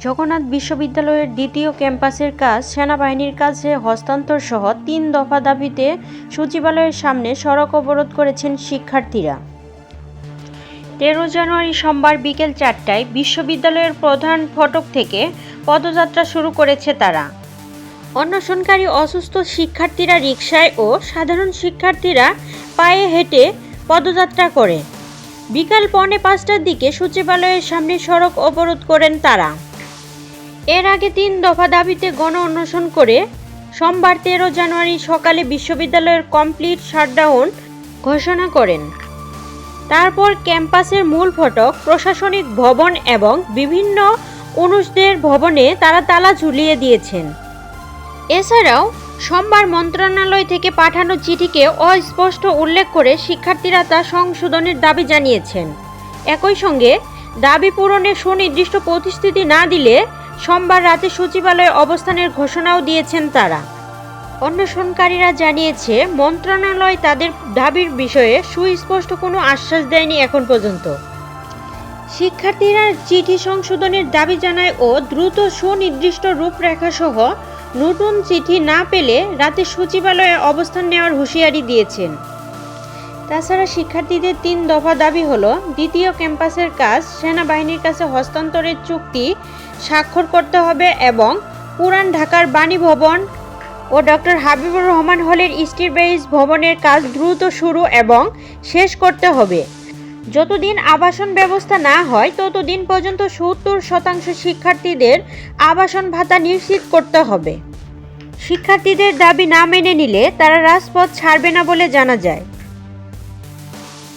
জগন্নাথ বিশ্ববিদ্যালয়ের দ্বিতীয় ক্যাম্পাসের কাজ সেনাবাহিনীর কাছে হস্তান্তর সহ তিন দফা দাবিতে সচিবালয়ের সামনে সড়ক অবরোধ করেছেন শিক্ষার্থীরা। তেরো জানুয়ারি সোমবার বিকেল চারটায় বিশ্ববিদ্যালয়ের প্রধান ফটক থেকে পদযাত্রা শুরু করেছে তারা। অন্বেষণকারী অসুস্থ শিক্ষার্থীরা রিকশায় ও সাধারণ শিক্ষার্থীরা পায়ে হেঁটে পদযাত্রা করে। বিকাল পৌনে পাঁচটার দিকে সচিবালয়ের সামনে সড়ক অবরোধ করেন তারা। এর আগে তিন দফা দাবিতে গণ অন্বেষণ করে সোমবার তেরো জানুয়ারি সকালে বিশ্ববিদ্যালয়ের কমপ্লিট শাটডাউন ঘোষণা করেন। তারপর ক্যাম্পাসের মূল ফটক, প্রশাসনিক ভবন এবং বিভিন্ন অনুষদের ভবনে তারা তালা ঝুলিয়ে দিয়েছেন। এছাড়াও সোমবার মন্ত্রণালয় থেকে পাঠানো চিঠিকে অস্পষ্ট উল্লেখ করে শিক্ষার্থীরা তা সংশোধনের দাবি জানিয়েছেন। একই সঙ্গে দাবি পূরণে সুনির্দিষ্ট প্রতিশ্রুতি না দিলে সোমবার রাতে সচিবালয়ে অবস্থানের ঘোষণাও দিয়েছেন তারা। অন্বেষণকারীরা জানিয়েছে, মন্ত্রণালয় তাদের দাবির বিষয়ে সুস্পষ্ট কোনো আশ্বাস দেয়নি এখন পর্যন্ত। শিক্ষার্থীরা চিঠি সংশোধনের দাবি জানায় ও দ্রুত সুনির্দিষ্ট রূপরেখা সহ নতুন চিঠি না পেলে রাতে সচিবালয়ে অবস্থান নেওয়ার হুঁশিয়ারি দিয়েছেন। তাছাড়া শিক্ষার্থীদের তিন দফা দাবি হলো, দ্বিতীয় ক্যাম্পাসের কাজ সেনাবাহিনীর কাছে হস্তান্তরের চুক্তি স্বাক্ষর করতে হবে এবং পুরান ঢাকার বাণী ভবন ও ডক্টর হাবিবুর রহমান হলের স্টিল ভবনের কাজ দ্রুত শুরু এবং শেষ করতে হবে। যতদিন আবাসন ব্যবস্থা না হয়, ততদিন পর্যন্ত সত্তর শতাংশ শিক্ষার্থীদের আবাসন ভাতা নিশ্চিত করতে হবে। শিক্ষার্থীদের দাবি না মেনে নিলে তারা রাজপথ ছাড়বে না বলে জানা যায়।